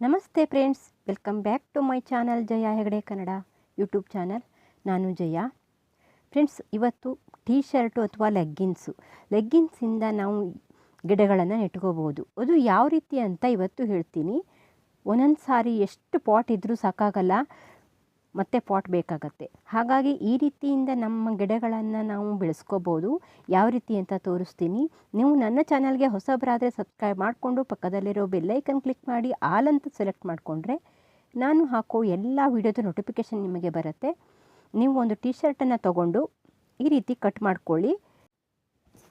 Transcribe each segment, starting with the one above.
ನಮಸ್ತೆ friends, welcome back to my channel Jaya Hegde Kannada YouTube channel. ನಾನು Jaya. Friends, ಇವತ್ತು T shirt ಅಥವಾ leggings. ಲೆಗ್ಗಿನ್ಸಿಂದ ನಾವು ಗಿಡಗಳನ್ನು ನೆಟ್ಕೋಬೋದು. ಅದು ಯಾವ ರೀತಿ ಅಂತ ಇವತ್ತು ಹೇಳ್ತೀನಿ. ಒಂದೊಂದು ಸಾರಿ ಎಷ್ಟು ಪಾಟ್ ಇದ್ದರೂ ಸಾಕಾಗಲ್ಲ. ಮತ್ತೆ ಪಾಟ್ ಬೇಕಾಗತ್ತೆ. ಹಾಗಾಗಿ ಈ ರೀತಿಯಿಂದ ನಮ್ಮ ಗಿಡಗಳನ್ನು ನಾವು ಬೆಳೆಸ್ಕೋಬೋದು. ಯಾವ ರೀತಿ ಅಂತ ತೋರಿಸ್ತೀನಿ. ನೀವು ನನ್ನ ಚಾನಲ್ಗೆ ಹೊಸಬರಾದರೆ ಸಬ್ಸ್ಕ್ರೈಬ್ ಮಾಡಿಕೊಂಡು ಪಕ್ಕದಲ್ಲಿರೋ ಬೆಲ್ಲೈಕನ್ ಕ್ಲಿಕ್ ಮಾಡಿ, ಆಲ್ ಅಂತ ಸೆಲೆಕ್ಟ್ ಮಾಡಿಕೊಂಡ್ರೆ ನಾನು ಹಾಕೋ ಎಲ್ಲ ವಿಡಿಯೋದ ನೋಟಿಫಿಕೇಷನ್ ನಿಮಗೆ ಬರುತ್ತೆ. ನೀವು ಒಂದು ಟಿ ಶರ್ಟನ್ನು ತೊಗೊಂಡು ಈ ರೀತಿ ಕಟ್ ಮಾಡ್ಕೊಳ್ಳಿ.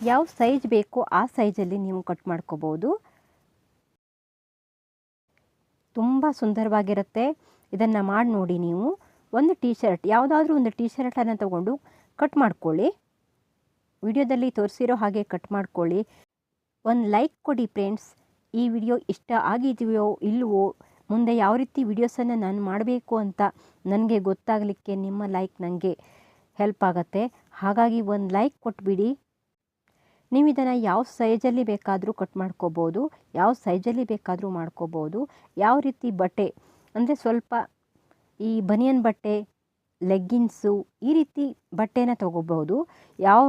ಯಾವ ಸೈಜ್ ಬೇಕೋ ಆ ಸೈಜಲ್ಲಿ ನೀವು ಕಟ್ ಮಾಡ್ಕೋಬೋದು. ತುಂಬ ಸುಂದರವಾಗಿರುತ್ತೆ. ಇದನ್ನು ಮಾಡಿ ನೋಡಿ ನೀವು. ಒಂದು ಟೀ ಶರ್ಟ್ ಯಾವುದಾದ್ರೂ ಒಂದು ಟೀ ಶರ್ಟನ್ನು ತಗೊಂಡು ಕಟ್ ಮಾಡ್ಕೊಳ್ಳಿ. ವಿಡಿಯೋದಲ್ಲಿ ತೋರಿಸಿರೋ ಹಾಗೆ ಕಟ್ ಮಾಡ್ಕೊಳ್ಳಿ. ಒಂದು ಲೈಕ್ ಕೊಡಿ ಫ್ರೆಂಡ್ಸ್ ಈ ವಿಡಿಯೋ ಇಷ್ಟ ಆಗಿದೆಯೋ ಇಲ್ಲವೋ ಮುಂದೆ ಯಾವ ರೀತಿ ವಿಡಿಯೋಸನ್ನು ನಾನು ಮಾಡಬೇಕು ಅಂತ ನನಗೆ ಗೊತ್ತಾಗಲಿಕ್ಕೆ ನಿಮ್ಮ ಲೈಕ್ ನನಗೆ ಹೆಲ್ಪ್ ಆಗುತ್ತೆ. ಹಾಗಾಗಿ ಒಂದು ಲೈಕ್ ಕೊಟ್ಬಿಡಿ. ನೀವು ಇದನ್ನು ಯಾವ ಸೈಜಲ್ಲಿ ಬೇಕಾದರೂ ಕಟ್ ಮಾಡ್ಕೋಬೋದು, ಯಾವ ಸೈಜಲ್ಲಿ ಬೇಕಾದರೂ ಮಾಡ್ಕೋಬೋದು, ಯಾವ ರೀತಿ ಬಟ್ಟೆ, ಅಂದರೆ ಸ್ವಲ್ಪ ಈ ಬನಿಯನ್ ಬಟ್ಟೆ, ಲೆಗ್ಗಿನ್ಸು ಈ ರೀತಿ ಬಟ್ಟೆನ ತೊಗೋಬೋದು ಯಾವ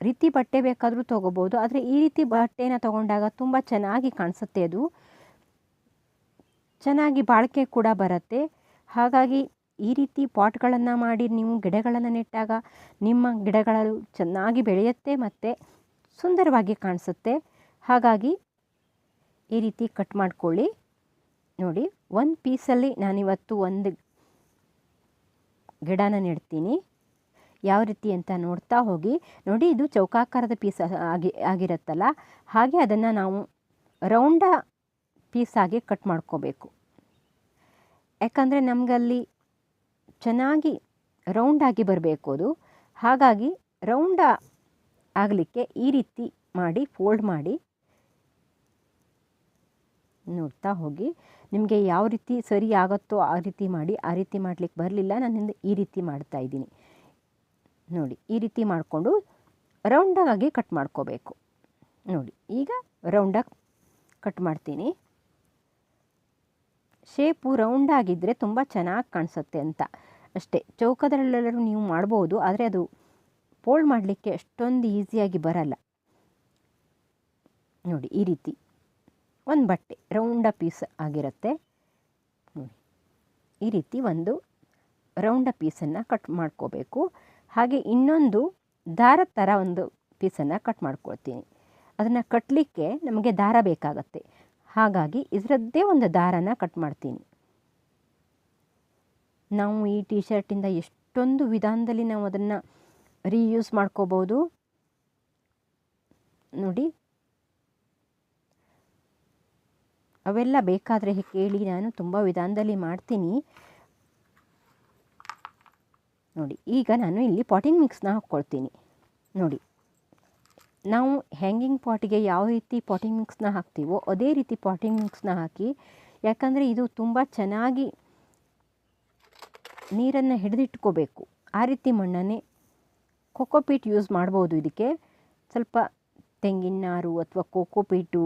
ರೀತಿ ಬಟ್ಟೆ ಬೇಕಾದರೂ ತೊಗೋಬೋದು ಆದರೆ ಈ ರೀತಿ ಬಟ್ಟೆನ ತೊಗೊಂಡಾಗ ತುಂಬ ಚೆನ್ನಾಗಿ ಕಾಣಿಸುತ್ತೆ ಅದು. ಚೆನ್ನಾಗಿ ಬಾಳಿಕೆ ಕೂಡ ಬರುತ್ತೆ. ಹಾಗಾಗಿ ಈ ರೀತಿ ಪಾಟ್ಗಳನ್ನು ಮಾಡಿ ನೀವು ಗಿಡಗಳನ್ನು ನೆಟ್ಟಾಗ ನಿಮ್ಮ ಗಿಡಗಳು ಚೆನ್ನಾಗಿ ಬೆಳೆಯುತ್ತೆ ಮತ್ತು ಸುಂದರವಾಗಿ ಕಾಣಿಸುತ್ತೆ. ಹಾಗಾಗಿ ಈ ರೀತಿ ಕಟ್ ಮಾಡಿಕೊಳ್ಳಿ. ನೋಡಿ ಒಂದು ಪೀಸಲ್ಲಿ ನಾನಿವತ್ತು ಒಂದು ಗಿಡನ ನೆಡ್ತೀನಿ. ಯಾವ ರೀತಿ ಅಂತ ನೋಡ್ತಾ ಹೋಗಿ, ನೋಡಿ ಇದು ಚೌಕಾಕಾರದ ಪೀಸ್ ಆಗಿ, ಆಗಿರುತ್ತಲ್ಲ, ಹಾಗೆ ಅದನ್ನು ನಾವು ರೌಂಡ ಪೀಸಾಗಿ ಕಟ್ ಮಾಡ್ಕೋಬೇಕು. ಯಾಕಂದರೆ ನಮಗಲ್ಲಿ ಚೆನ್ನಾಗಿ ರೌಂಡಾಗಿ ಬರಬೇಕು ಅದು. ಹಾಗಾಗಿ ರೌಂಡ ಆಗಲಿಕ್ಕೆ ಈ ರೀತಿ ಮಾಡಿ, ಫೋಲ್ಡ್ ಮಾಡಿ ನೋಡ್ತಾ ಹೋಗಿ. ನಿಮಗೆ ಯಾವ ರೀತಿ ಸರಿ ಆಗುತ್ತೋ ಆ ರೀತಿ ಮಾಡಿ, ಆ ರೀತಿ ಮಾಡಲಿಕ್ಕೆ ಬರಲಿಲ್ಲ ನಾನಿಂದ ಈ ರೀತಿ ಮಾಡ್ತಾ ಇದ್ದೀನಿ. ನೋಡಿ, ಈ ರೀತಿ ಮಾಡಿಕೊಂಡು ರೌಂಡಾಗಿ ಕಟ್ ಮಾಡ್ಕೋಬೇಕು. ನೋಡಿ, ಈಗ ರೌಂಡಾಗಿ ಕಟ್ ಮಾಡ್ತೀನಿ. ಶೇಪು ರೌಂಡಾಗಿದ್ದರೆ ತುಂಬ ಚೆನ್ನಾಗಿ ಕಾಣಿಸುತ್ತೆ ಅಂತ. ಅಷ್ಟೇ, ಚೌಕದಲ್ಲೆಲ್ಲರೂ ನೀವು ಮಾಡ್ಬೋದು, ಆದರೆ ಅದು ಫೋಲ್ಡ್ ಮಾಡಲಿಕ್ಕೆ ಅಷ್ಟೊಂದು ಈಸಿಯಾಗಿ ಬರಲ್ಲ. ನೋಡಿ, ಈ ರೀತಿ. ಒಂದು ಬಟ್ಟೆ, ರೌಂಡ ಪೀಸ್ ಆಗಿರುತ್ತೆ. ಈ ರೀತಿ ಒಂದು ರೌಂಡ ಪೀಸನ್ನು ಕಟ್ ಮಾಡ್ಕೋಬೇಕು. ಹಾಗೆ ಇನ್ನೊಂದು ದಾರದ ಥರ ಒಂದು ಪೀಸನ್ನು ಕಟ್ ಮಾಡ್ಕೊಳ್ತೀನಿ. ಅದನ್ನು ಕಟ್ಟಲಿಕ್ಕೆ ನಮಗೆ ದಾರ ಬೇಕಾಗತ್ತೆ. ಹಾಗಾಗಿ ಇದರದ್ದೇ ಒಂದು ದಾರನ ಕಟ್ ಮಾಡ್ತೀನಿ. ನಾವು ಈ ಟಿ ಶರ್ಟಿಂದ ಎಷ್ಟೊಂದು ವಿಧಾನದಲ್ಲಿ ನಾವು ಅದನ್ನು ರೀಯೂಸ್ ಮಾಡ್ಕೋಬೋದು. ನೋಡಿ ಅವೆಲ್ಲ ಬೇಕಾದರೆ ಕೇಳಿ ನಾನು ತುಂಬ ವಿಧಾನದಲ್ಲಿ ಮಾಡ್ತೀನಿ. ನೋಡಿ, ಈಗ ನಾನು ಇಲ್ಲಿ ಪಾಟಿಂಗ್ ಮಿಕ್ಸ್ನ ಹಾಕ್ಕೊಳ್ತೀನಿ. ನೋಡಿ, ನಾವು ಹ್ಯಾಂಗಿಂಗ್ ಪಾಟಿಗೆ ಯಾವ ರೀತಿ ಪಾಟಿಂಗ್ ಮಿಕ್ಸ್ನ ಹಾಕ್ತೀವೋ ಅದೇ ರೀತಿ ಪಾಟಿಂಗ್ ಮಿಕ್ಸ್ನ ಹಾಕಿ, ಯಾಕಂದರೆ ಇದು ತುಂಬ ಚೆನ್ನಾಗಿ ನೀರನ್ನು ಹಿಡಿದಿಟ್ಕೋಬೇಕು. ಆ ರೀತಿ ಮಣ್ಣನ್ನೇ ಕೊಕೋಪೀಟ್ ಯೂಸ್ ಮಾಡ್ಬೋದು ಇದಕ್ಕೆ. ಸ್ವಲ್ಪ ತೆಂಗಿನ ನಾರು ಅಥವಾ ಕೋಕೋಪೀಟು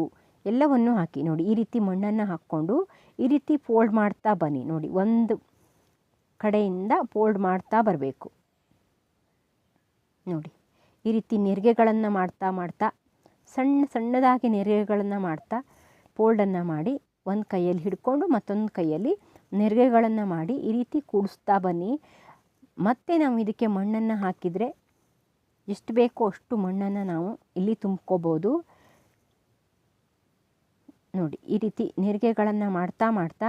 ಎಲ್ಲವನ್ನು ಹಾಕಿ ನೋಡಿ, ಈ ರೀತಿ ಮಣ್ಣನ್ನು ಹಾಕ್ಕೊಂಡು ಈ ರೀತಿ ಫೋಲ್ಡ್ ಮಾಡ್ತಾ ಬನ್ನಿ ನೋಡಿ, ಒಂದು ಕಡೆಯಿಂದ ಫೋಲ್ಡ್ ಮಾಡ್ತಾ ಬರಬೇಕು. ನೋಡಿ, ಈ ರೀತಿ ನೆರಿಗೆಗಳನ್ನು ಮಾಡ್ತಾ ಮಾಡ್ತಾ, ಸಣ್ಣ ಸಣ್ಣದಾಗಿ ನೆರಿಗೆಗಳನ್ನು ಮಾಡ್ತಾ ಫೋಲ್ಡನ್ನು ಮಾಡಿ ಒಂದು ಕೈಯಲ್ಲಿ ಹಿಡ್ಕೊಂಡು ಮತ್ತೊಂದು ಕೈಯಲ್ಲಿ ನೆರಿಗೆಗಳನ್ನು ಮಾಡಿ ಈ ರೀತಿ ಕೂಡಿಸ್ತಾ ಬನ್ನಿ. ಮತ್ತೆ ನಾವು ಇದಕ್ಕೆ ಮಣ್ಣನ್ನು ಹಾಕಿದರೆ ಎಷ್ಟು ಬೇಕೋ ಅಷ್ಟು ಮಣ್ಣನ್ನು ನಾವು ಇಲ್ಲಿ ತುಂಬ್ಕೋಬೋದು. ನೋಡಿ, ಈ ರೀತಿ ನೆರಿಗೆಗಳನ್ನು ಮಾಡ್ತಾ ಮಾಡ್ತಾ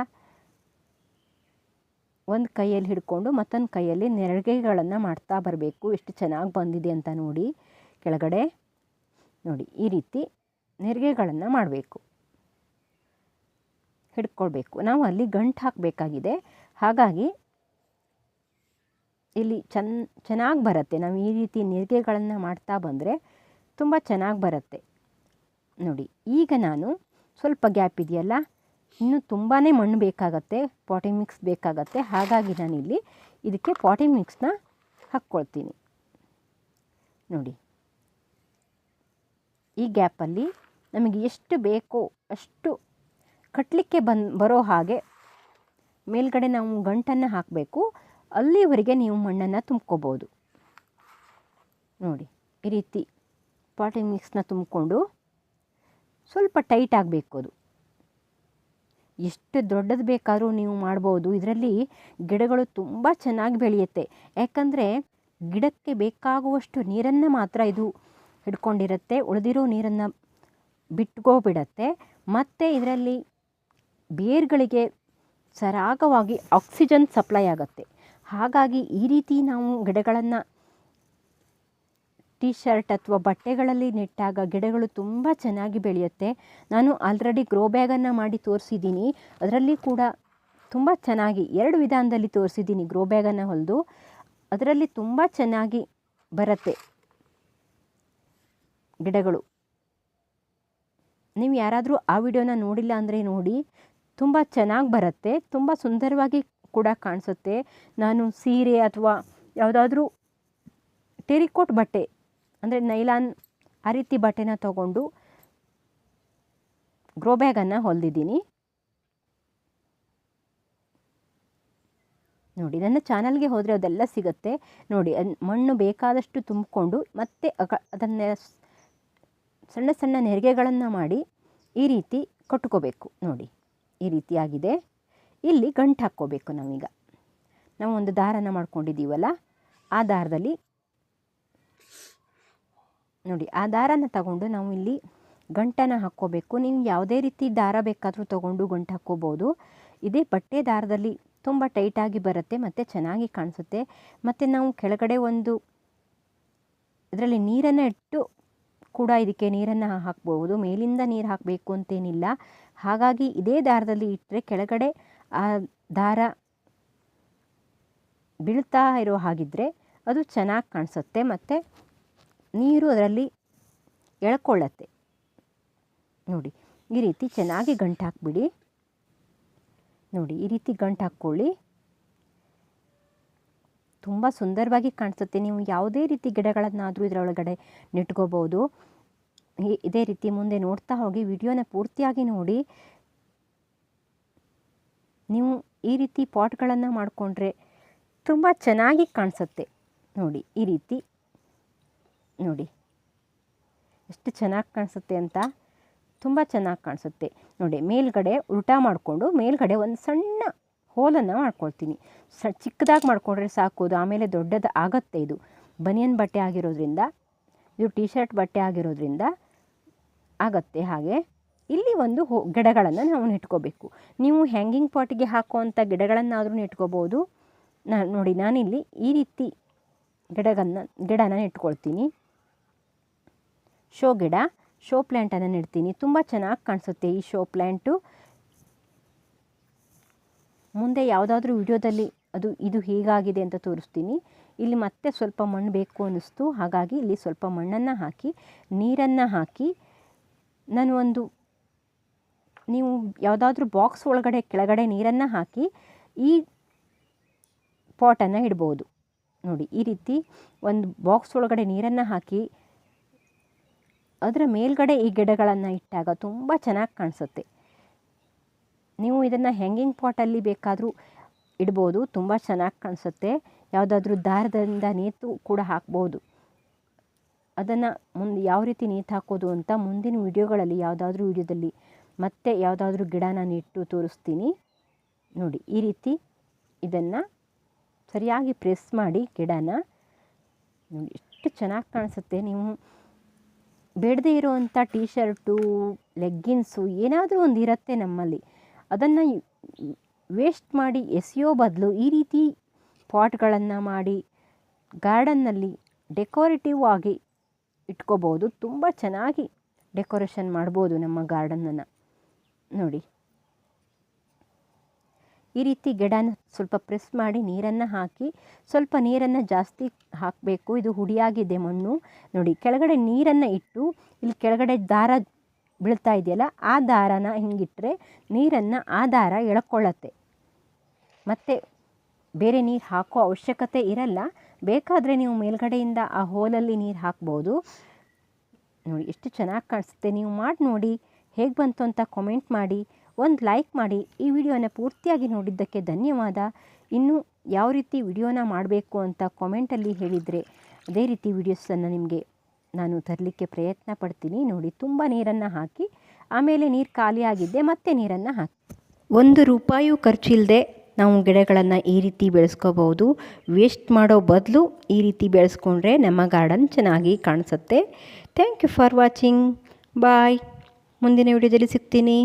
ಒಂದು ಕೈಯಲ್ಲಿ ಹಿಡ್ಕೊಂಡು ಮತ್ತೊಂದು ಕೈಯಲ್ಲಿ ನೆರಿಗೆಗಳನ್ನು ಮಾಡ್ತಾ ಬರಬೇಕು. ಎಷ್ಟು ಚೆನ್ನಾಗಿ ಬಂದಿದೆ ಅಂತ ನೋಡಿ ಕೆಳಗಡೆ. ನೋಡಿ, ಈ ರೀತಿ ನೆರಿಗೆಗಳನ್ನು ಮಾಡಬೇಕು. ಹಿಡ್ಕೊಳ್ಬೇಕು. ನಾವು ಅಲ್ಲಿ ಗಂಟು ಹಾಕಬೇಕಾಗಿದೆ. ಹಾಗಾಗಿ ಇಲ್ಲಿ ಚೆನ್ನ ಚೆನ್ನಾಗಿ ಬರುತ್ತೆ. ನಾವು ಈ ರೀತಿ ನೆರಿಗೆಗಳನ್ನು ಮಾಡ್ತಾ ಬಂದರೆ ತುಂಬ ಚೆನ್ನಾಗಿ ಬರುತ್ತೆ. ನೋಡಿ, ಈಗ ನಾನು ಸ್ವಲ್ಪ ಗ್ಯಾಪ್ ಇದೆಯಲ್ಲ? ಇನ್ನು ತುಂಬಾ ಮಣ್ಣು ಬೇಕಾಗತ್ತೆ ಪಾಟಿಂಗ್ ಮಿಕ್ಸ್ ಬೇಕಾಗತ್ತೆ. ಹಾಗಾಗಿ ನಾನಿಲ್ಲಿ ಇದಕ್ಕೆ ಪಾಟಿಂಗ್ ಮಿಕ್ಸ್ನ ಹಾಕ್ಕೊಳ್ತೀನಿ. ನೋಡಿ. ಈ ಗ್ಯಾಪಲ್ಲಿ ನಮಗೆ ಎಷ್ಟು ಬೇಕೋ ಅಷ್ಟು ಕಟ್ಟಲಿಕ್ಕೆ ಬನ್ ಬರೋ ಹಾಗೆ ಮೇಲ್ಗಡೆ ನಾವು ಗಂಟನ್ನು ಹಾಕಬೇಕು. ಅಲ್ಲಿವರೆಗೆ ನೀವು ಮಣ್ಣನ್ನು ತುಂಬ್ಕೋಬೋದು. ನೋಡಿ, ಈ ರೀತಿ ಪಾಟಿಂಗ್ ಮಿಕ್ಸ್ನ ತುಂಬಿಕೊಂಡು ಸ್ವಲ್ಪ ಟೈಟ್ ಆಗಬೇಕು ಅದು. ಎಷ್ಟು ದೊಡ್ಡದು ಬೇಕಾದರೂ ನೀವು ಮಾಡ್ಬೋದು. ಇದರಲ್ಲಿ ಗಿಡಗಳು ತುಂಬ ಚೆನ್ನಾಗಿ ಬೆಳೆಯುತ್ತೆ. ಯಾಕಂದರೆ ಗಿಡಕ್ಕೆ ಬೇಕಾಗುವಷ್ಟು ನೀರನ್ನು ಮಾತ್ರ ಇದು ಹಿಡ್ಕೊಂಡಿರುತ್ತೆ. ಉಳಿದಿರೋ ನೀರನ್ನು ಬಿಟ್ಕೋಬಿಡತ್ತೆ. ಮತ್ತು ಇದರಲ್ಲಿ ಬೇರ್ಗಳಿಗೆ ಸರಾಗವಾಗಿ ಆಕ್ಸಿಜನ್ ಸಪ್ಲೈ ಆಗುತ್ತೆ. ಹಾಗಾಗಿ ಈ ರೀತಿ ನಾವು ಗಿಡಗಳನ್ನು ಟೀ ಶರ್ಟ್ ಅಥವಾ ಬಟ್ಟೆಗಳಲ್ಲಿ ನೆಟ್ಟಾಗ ಗಿಡಗಳು ತುಂಬ ಚೆನ್ನಾಗಿ ಬೆಳೆಯುತ್ತೆ. ನಾನು ಆಲ್ರೆಡಿ ಗ್ರೋ ಬ್ಯಾಗನ್ನು ಮಾಡಿ ತೋರಿಸಿದ್ದೀನಿ. ಅದರಲ್ಲಿ ಕೂಡ ತುಂಬ ಚೆನ್ನಾಗಿ ಎರಡು ವಿಧಾನದಲ್ಲಿ ತೋರಿಸಿದ್ದೀನಿ ಗ್ರೋ ಬ್ಯಾಗನ್ನು ಹೊಲಿದು. ಅದರಲ್ಲಿ ತುಂಬ ಚೆನ್ನಾಗಿ ಬರುತ್ತೆ ಗಿಡಗಳು. ನೀವು ಯಾರಾದರೂ ಆ ವಿಡಿಯೋನ ನೋಡಿಲ್ಲ ಅಂದರೆ ನೋಡಿ, ತುಂಬ ಚೆನ್ನಾಗಿ ಬರುತ್ತೆ, ತುಂಬ ಸುಂದರವಾಗಿ ಕೂಡ ಕಾಣಿಸುತ್ತೆ. ನಾನು ಸೀರೆ ಅಥವಾ ಯಾವುದಾದ್ರೂ ಟೆರಿಕೋಟ್ ಬಟ್ಟೆ ಅಂದರೆ ನೈಲಾನ್ ಆ ರೀತಿ ಬಟ್ಟೆನ ತಗೊಂಡು ಗ್ರೋ ಬ್ಯಾಗನ್ನು ಹೊಲಿದಿದ್ದೀನಿ. ನೋಡಿ, ನನ್ನ ಚಾನಲ್ಗೆ ಹೋದರೆ ಅದೆಲ್ಲ ಸಿಗುತ್ತೆ. ನೋಡಿ ಮಣ್ಣು ಬೇಕಾದಷ್ಟು ತುಂಬಿಕೊಂಡು ಮತ್ತೆ ಅದನ್ನು ಸಣ್ಣ ಸಣ್ಣ ನೆರಿಗೆಗಳನ್ನು ಮಾಡಿ ಈ ರೀತಿ ಕಟ್ಕೋಬೇಕು. ನೋಡಿ, ಈ ರೀತಿಯಾಗಿದೆ ಇಲ್ಲಿ ಗಂಟು ಹಾಕ್ಕೋಬೇಕು ನಾವೀಗ. ನಾವು ಒಂದು ದಾರನ ಮಾಡ್ಕೊಂಡಿದ್ದೀವಲ್ಲ, ಆ ದಾರದಲ್ಲಿ ನೋಡಿ, ಆ ದಾರನ ತಗೊಂಡು ನಾವು ಇಲ್ಲಿ ಗಂಟನ್ನು ಹಾಕ್ಕೋಬೇಕು. ನೀವು ಯಾವುದೇ ರೀತಿ ದಾರ ಬೇಕಾದರೂ ತಗೊಂಡು ಗಂಟು ಹಾಕ್ಕೋಬೋದು. ಇದೇ ಬಟ್ಟೆ ದಾರದಲ್ಲಿ ತುಂಬ ಟೈಟಾಗಿ ಬರುತ್ತೆ, ಮತ್ತು ಚೆನ್ನಾಗಿ ಕಾಣಿಸುತ್ತೆ. ಮತ್ತು ನಾವು ಕೆಳಗಡೆ ಒಂದು ಇದರಲ್ಲಿ ನೀರನ್ನು ಇಟ್ಟು ಕೂಡ ಇದಕ್ಕೆ ನೀರನ್ನು ಹಾಕ್ಬೋದು. ಮೇಲಿಂದ ನೀರು ಹಾಕಬೇಕು ಅಂತೇನಿಲ್ಲ. ಹಾಗಾಗಿ ಇದೇ ದಾರದಲ್ಲಿ ಇಟ್ಟರೆ ಕೆಳಗಡೆ ಆ ದಾರ ಬೀಳ್ತಾ ಇರೋ ಹಾಗಿದ್ದರೆ ಅದು ಚೆನ್ನಾಗಿ ಕಾಣಿಸುತ್ತೆ. ಮತ್ತು ನೀರು ಅದರಲ್ಲಿ ಎಳ್ಕೊಳ್ಳತ್ತೆ. ನೋಡಿ, ಈ ರೀತಿ ಚೆನ್ನಾಗಿ ಗಂಟು ಹಾಕ್ಬಿಡಿ. ನೋಡಿ, ಈ ರೀತಿ ಗಂಟು ಹಾಕ್ಕೊಳ್ಳಿ. ತುಂಬ ಸುಂದರವಾಗಿ ಕಾಣಿಸುತ್ತೆ. ನೀವು ಯಾವುದೇ ರೀತಿ ಗಿಡಗಳನ್ನಾದರೂ ಇದರೊಳಗಡೆ ನೆಟ್ಕೋಬೋದು. ಇದೇ ರೀತಿ ಮುಂದೆ ನೋಡ್ತಾ ಹೋಗಿ, ವಿಡಿಯೋನ ಪೂರ್ತಿಯಾಗಿ ನೋಡಿ. ನೀವು ಈ ರೀತಿ ಪಾಟ್ಗಳನ್ನು ಮಾಡಿಕೊಂಡ್ರೆ ತುಂಬ ಚೆನ್ನಾಗಿ ಕಾಣಿಸುತ್ತೆ. ನೋಡಿ, ಈ ರೀತಿ ನೋಡಿ. ಎಷ್ಟು ಚೆನ್ನಾಗಿ ಕಾಣಿಸುತ್ತೆ ಅಂತ? ತುಂಬ ಚೆನ್ನಾಗಿ ಕಾಣಿಸುತ್ತೆ. ನೋಡಿ, ಮೇಲ್ಗಡೆ ಉಲ್ಟಾ ಮಾಡಿಕೊಂಡು ಮೇಲ್ಗಡೆ ಒಂದು ಸಣ್ಣ ಹೋಲನ್ನು ಮಾಡ್ಕೊಳ್ತೀನಿ. ಸ, ಚಿಕ್ಕದಾಗಿ ಮಾಡಿಕೊಂಡ್ರೆ ಸಾಕೋದು ಆಮೇಲೆ ದೊಡ್ಡದು ಆಗತ್ತೆ ಇದು. ಬನಿಯನ್ ಬಟ್ಟೆ ಆಗಿರೋದ್ರಿಂದ, ಇದು ಟೀ ಶರ್ಟ್ ಬಟ್ಟೆ ಆಗಿರೋದ್ರಿಂದ ಆಗತ್ತೆ ಹಾಗೆ. ಇಲ್ಲಿ ಒಂದು ಹೋ, ಗಿಡಗಳನ್ನು ನಾವು ನೆಟ್ಕೋಬೇಕು. ನೀವು ಹ್ಯಾಂಗಿಂಗ್ ಪಾಟಿಗೆ ಹಾಕುವಂಥ ಗಿಡಗಳನ್ನಾದರೂ ನೆಟ್ಕೋಬೋದು. ನಾನು ನೋಡಿ, ನಾನಿಲ್ಲಿ ಈ ರೀತಿ ಗಿಡಗನ್ನ, ಗಿಡನ ನೆಟ್ಕೊಳ್ತೀನಿ. ಶೋ ಗಿಡ, ಶೋ ಪ್ಲ್ಯಾಂಟನ್ನು ನೆಡ್ತೀನಿ. ತುಂಬ ಚೆನ್ನಾಗಿ ಕಾಣಿಸುತ್ತೆ ಈ ಶೋ ಪ್ಲ್ಯಾಂಟು ಮುಂದೆ ಯಾವುದಾದ್ರೂ ವಿಡಿಯೋದಲ್ಲಿ ಅದು ಇದು ಹೀಗಾಗಿದೆ ಅಂತ ತೋರಿಸ್ತೀನಿ. ಇಲ್ಲಿ ಮತ್ತೆ ಸ್ವಲ್ಪ ಮಣ್ಣು ಬೇಕು ಅನ್ನಿಸ್ತು. ಹಾಗಾಗಿ ಇಲ್ಲಿ ಸ್ವಲ್ಪ ಮಣ್ಣನ್ನು ಹಾಕಿ, ನೀರನ್ನು ಹಾಕಿ, ನಾನು ಒಂದು ನೀವು ಯಾವುದಾದ್ರೂ ಬಾಕ್ಸ್ ಒಳಗಡೆ, ಕೆಳಗಡೆ ನೀರನ್ನು ಹಾಕಿ ಈ ಪಾಟನ್ನು ಇಡ್ಬೋದು. ನೋಡಿ, ಈ ರೀತಿ ಒಂದು ಬಾಕ್ಸ್ ಒಳಗಡೆ ನೀರನ್ನು ಹಾಕಿ ಅದರ ಮೇಲ್ಗಡೆ ಈ ಗಿಡಗಳನ್ನು ಇಟ್ಟಾಗ ತುಂಬ ಚೆನ್ನಾಗಿ ಕಾಣಿಸುತ್ತೆ. ನೀವು ಇದನ್ನು ಹ್ಯಾಂಗಿಂಗ್ ಪಾಟಲ್ಲಿ ಬೇಕಾದರೂ ಇಡ್ಬೋದು, ತುಂಬ ಚೆನ್ನಾಗಿ ಕಾಣಿಸುತ್ತೆ. ಯಾವುದಾದ್ರೂ ದಾರದಿಂದ ನೇತು ಕೂಡ ಹಾಕ್ಬೋದು. ಅದನ್ನು ಮುಂದೆ ಯಾವ ರೀತಿ ನೇತು ಹಾಕೋದು ಅಂತ ಮುಂದಿನ ವಿಡಿಯೋಗಳಲ್ಲಿ, ಯಾವುದಾದ್ರೂ ವಿಡಿಯೋದಲ್ಲಿ ಮತ್ತೆ ಯಾವುದಾದ್ರೂ ಗಿಡ ನಾನು ಇಟ್ಟು ತೋರಿಸ್ತೀನಿ. ನೋಡಿ, ಈ ರೀತಿ ಇದನ್ನು ಸರಿಯಾಗಿ ಪ್ರೆಸ್ ಮಾಡಿ ಗಿಡನ. ನೋಡಿ, ಎಷ್ಟು ಚೆನ್ನಾಗಿ ಕಾಣಿಸುತ್ತೆ. ನೀವು ಬೇಡದೇ ಇರುವಂಥ ಟೀ ಶರ್ಟು ಲೆಗ್ಗಿನ್ಸು ಏನಾದರೂ ಒಂದು ಇರುತ್ತೆ ನಮ್ಮಲ್ಲಿ. ಅದನ್ನು ವೇಸ್ಟ್ ಮಾಡಿ ಎಸೆಯೋ ಬದಲು ಈ ರೀತಿ ಪಾಟ್ಗಳನ್ನು ಮಾಡಿ ಗಾರ್ಡನ್ನಲ್ಲಿ ಡೆಕೋರೇಟಿವ್ ಆಗಿ ಇಟ್ಕೋಬೋದು. ತುಂಬ ಚೆನ್ನಾಗಿ ಡೆಕೋರೇಷನ್ ಮಾಡ್ಬೋದು ನಮ್ಮ ಗಾರ್ಡನನ್ನು. ನೋಡಿ. ಈ ರೀತಿ ಗಿಡನ ಸ್ವಲ್ಪ ಪ್ರೆಸ್ ಮಾಡಿ ನೀರನ್ನು ಹಾಕಿ ಸ್ವಲ್ಪ ನೀರನ್ನು ಜಾಸ್ತಿ ಹಾಕಬೇಕು. ಇದು ಹುಡಿಯಾಗಿದೆ ಮಣ್ಣು. ನೋಡಿ, ಕೆಳಗಡೆ ನೀರನ್ನು ಇಟ್ಟು ಇಲ್ಲಿ ಕೆಳಗಡೆ ದಾರ ಬೀಳ್ತಾ ಇದೆಯಲ್ಲ, ಆ ದಾರನ ಹಿಂಗಿಟ್ಟರೆ ನೀರನ್ನು ಆ ದಾರ ಎಳ್ಕೊಳ್ಳತ್ತೆ. ಮತ್ತು ಬೇರೆ ನೀರು ಹಾಕೋ ಅವಶ್ಯಕತೆ ಇರಲ್ಲ. ಬೇಕಾದರೆ ನೀವು ಮೇಲ್ಗಡೆಯಿಂದ ಆ ಹೋಲಲ್ಲಿ ನೀರು ಹಾಕ್ಬೋದು. ನೋಡಿ, ಎಷ್ಟು ಚೆನ್ನಾಗಿ ಕಾಣಿಸುತ್ತೆ. ನೀವು ಮಾಡಿ ನೋಡಿ, ಹೇಗೆ ಬಂತು ಅಂತ ಕಾಮೆಂಟ್ ಮಾಡಿ. ಒಂದು ಲೈಕ್ ಮಾಡಿ. ಈ ವಿಡಿಯೋನ ಪೂರ್ತಿಯಾಗಿ ನೋಡಿದ್ದಕ್ಕೆ ಧನ್ಯವಾದ. ಇನ್ನು ಯಾವ ರೀತಿ ವಿಡಿಯೋನ ಮಾಡಬೇಕು ಅಂತ ಕಾಮೆಂಟಲ್ಲಿ ಹೇಳಿದರೆ ಅದೇ ರೀತಿ ವಿಡಿಯೋಸನ್ನು ನಿಮಗೆ ನಾನು ತರಲಿಕ್ಕೆ ಪ್ರಯತ್ನ ಪಡ್ತೀನಿ. ನೋಡಿ, ತುಂಬ ನೀರನ್ನು ಹಾಕಿ, ಆಮೇಲೆ ನೀರು ಖಾಲಿಯಾಗಿದ್ದೆ ಮತ್ತೆ ನೀರನ್ನು ಹಾಕಿ. ಒಂದು ರೂಪಾಯಿಯೂ ಖರ್ಚಿಲ್ಲದೆ ನಾವು ಗಿಡಗಳನ್ನು ಈ ರೀತಿ ಬೆಳೆಸ್ಕೋಬೋದು ವೇಸ್ಟ್ ಮಾಡೋ ಬದಲು ಈ ರೀತಿ ಬೆಳೆಸ್ಕೊಂಡ್ರೆ ನಮ್ಮ ಗಾರ್ಡನ್ ಚೆನ್ನಾಗಿ ಕಾಣಿಸುತ್ತೆ. Thank you for watching bye ಮುಂದಿನ ವಿಡಿಯೋದಲ್ಲಿ ಸಿಗ್ತೀನಿ.